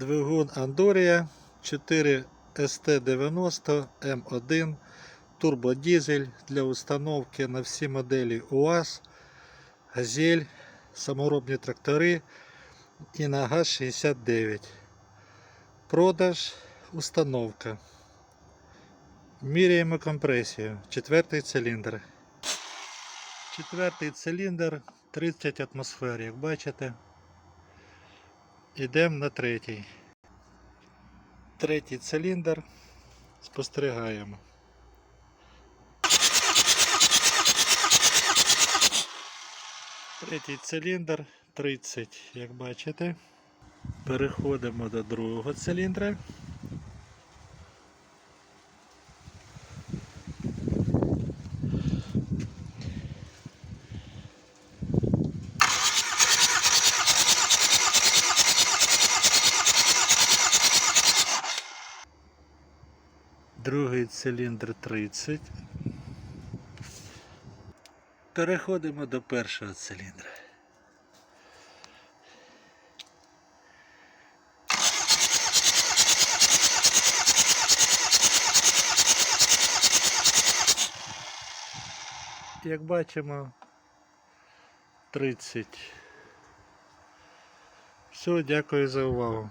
Двигун Андорія 4 ST90 М1 турбодизель для установки на всі моделі УАЗ, Газель, саморобні трактори і на ГАЗ-69. Продаж, установка. Міряємо компресію. Четвертий циліндр. Четвертий циліндр 30 атмосфер, як бачите. Йдемо на третій. Третій циліндр. Спостерігаємо. Третій циліндр 30, як бачите. Переходимо до другого циліндра. Другий циліндр 30. Переходимо до першого циліндра. Як бачимо, 30. Все, дякую за увагу.